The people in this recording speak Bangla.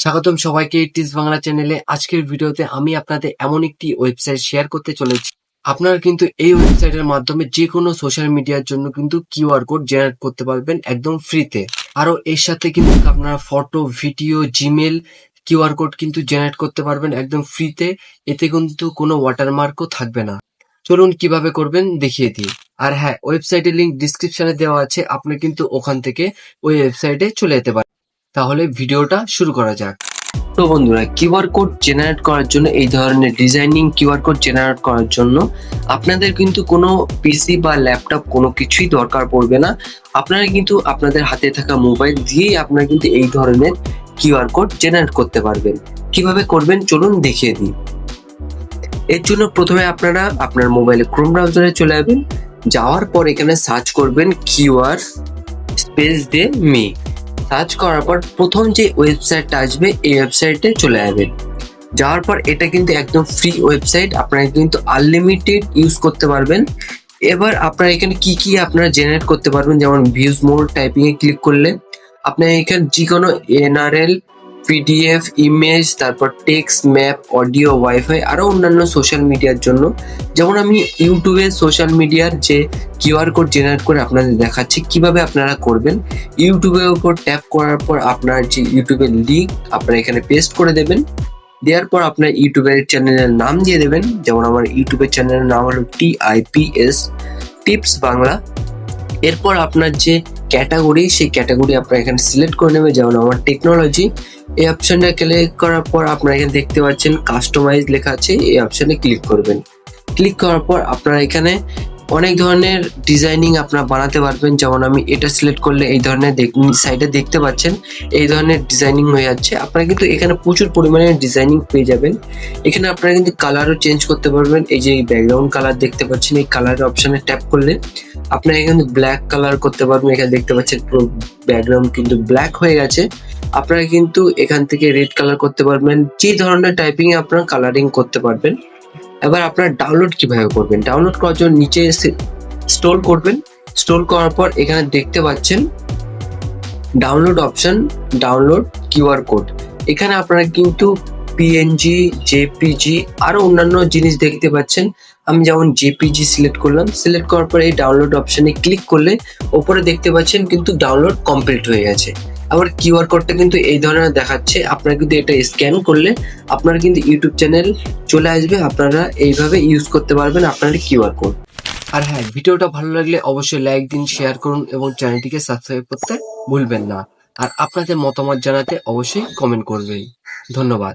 স্বাগতম সবাইকে টিস বাংলা চ্যানেলে। আজকের ভিডিওতে আমি আপনাদের এমন একটি ওয়েবসাইট শেয়ার করতে চলেছি। আপনারা কিন্তু এই ওয়েবসাইটের মাধ্যমে যে কোনো সোশ্যাল মিডিয়ার জন্য কিন্তু কিউআর কোড জেনারেট করতে পারবেন একদম ফ্রিতে। আরও এর সাথে কিন্তু আপনারা photo, video Gmail QR code কিন্তু জেনারেট করতে পারবেন একদম ফ্রিতে। এতে কিন্তু কোনো ওয়াটারমার্কও থাকবে না। চলুন কীভাবে করবেন দেখিয়ে দিই। আর হ্যাঁ ওয়েবসাইটের লিংক ডিসক্রিপশনে দেওয়া আছে। আপনি কিন্তু ওখান থেকে ওই ওয়েবসাইটে চলে যেতে পারেন। তাহলে ভিডিওটা শুরু করা যাক। তো বন্ধুরা কিউআর কোড জেনারেট করার জন্য, এই ধরনের ডিজাইনিং কিউআর কোড জেনারেট করার জন্য আপনাদের কিন্তু কোনো পিসি বা ল্যাপটপ কোনো কিছুই দরকার পড়বে না। আপনারা কিন্তু আপনাদের হাতে থাকা মোবাইল দিয়েই আপনারা কিন্তু এই ধরনের কিউআর কোড জেনারেট করতে পারবেন। কীভাবে করবেন চলুন দেখিয়ে দিই। এর জন্য প্রথমে আপনারা আপনার মোবাইলে ক্রোম ব্রাউজারে চলে যাবেন যাওয়ার পর এখানে সার্চ করবেন কিউআর স্পেস দে মি। সার্চ করার পর প্রথম যে ওয়েবসাইটটা আসবে, এই ওয়েবসাইটে চলে যাবেন যাওয়ার পর এটা কিন্তু একদম ফ্রি ওয়েবসাইট আপনারা কিন্তু আনলিমিটেড ইউজ করতে পারবেন। এবার আপনারা এখানে কি কি আপনারা জেনারেট করতে পারবেন, যেমন ভিউজ মোর টাইপিংয়ে ক্লিক করলে। আপনার এখানে যে কোনো এনআরএল পিডিএফ ইমেজ তারপর টেক্সট ম্যাপ অডিও ওয়াইফাই আরও অন্যান্য সোশ্যাল মিডিয়ার জন্য। যেমন আমি ইউটিউবে সোশ্যাল মিডিয়ার যে কিউআর কোড জেনারেট করে আপনাদের দেখাচ্ছি, কীভাবে আপনারা করবেন। ইউটিউবের উপর ট্যাপ করার পর আপনার যে ইউটিউবের লিঙ্ক আপনারা এখানে পেস্ট করে দেবেন। দেওয়ার পর আপনার ইউটিউবের চ্যানেলের নাম দিয়ে দেবেন। যেমন আমার ইউটিউবের চ্যানেলের নাম হলো টি আইপিএস টিপস বাংলা এরপর আপনার যে ক্যাটাগরি সেই ক্যাটাগরি আপনারা এখানে সিলেক্ট করে নেবে। যেমন আমার টেকনোলজি এই অপশনটা ক্লিক করার পর আপনারা এখানে দেখতে পাচ্ছেন কাস্টমাইজ লেখা আছে, এই অপশনে ক্লিক করবেন। ক্লিক করার পর আপনারা এখানে অনেক ধরনের ডিজাইনিং আপনারা বানাতে পারবেন। যেমন আমি এটা সিলেক্ট করলে এই ধরনের সাইডে দেখতে পাচ্ছেন, এই ধরনের ডিজাইনিং হয়ে যাচ্ছে। আপনারা কিন্তু এখানে প্রচুর পরিমাণে ডিজাইনিং পেয়ে যাবেন। এখানে আপনারা কিন্তু কালারও চেঞ্জ করতে পারবেন। এই যে ব্যাকগ্রাউন্ড কালার দেখতে পাচ্ছেন, এই কালার অপশনে ট্যাপ করলে আপনারা এখানে ব্ল্যাক কালার করতে পারবেন। এখানে দেখতে পাচ্ছেন পুরো ব্যাকগ্রাউন্ড কিন্তু ব্ল্যাক হয়ে গেছে। আপনারা কিন্তু এখান থেকে রেড কালার করতে পারবেন। যে ধরনের টাইপিং আপনারা কালারিং করতে পারবেন। এবার আপনারা ডাউনলোড কীভাবে করবেন? ডাউনলোড করার জন্য নিচে স্টোর করবেন। স্টোর করার পর এখানে দেখতে পাচ্ছেন download option download QR code এখানে আপনারা কিন্তু পিএনজি জেপিজি আরও অন্যান্য জিনিস দেখতে পাচ্ছেন। আমি যেমন জেপিজি সিলেক্ট করলাম সিলেক্ট করার পর এই ডাউনলোড অপশনে ক্লিক করলে ওপরে দেখতে পাচ্ছেন কিন্তু ডাউনলোড কমপ্লিট হয়ে গেছে। আবার কিউআর কোডটা কিন্তু এই ধরনের দেখাচ্ছে। আপনারা কিন্তু এটা স্ক্যান করলে আপনার কিন্তু ইউটিউব চ্যানেল চলে আসবে। আপনারা এইভাবে ইউজ করতে পারবেন আপনার কিউআর কোড আর হ্যাঁ ভিডিওটা ভালো লাগলে অবশ্যই লাইক দিন শেয়ার করুন এবং চ্যানেলটিকে সাবস্ক্রাইব করতে ভুলবেন না। আর আপনাদের মতামত জানাতে অবশ্যই কমেন্ট করবেন ধন্যবাদ।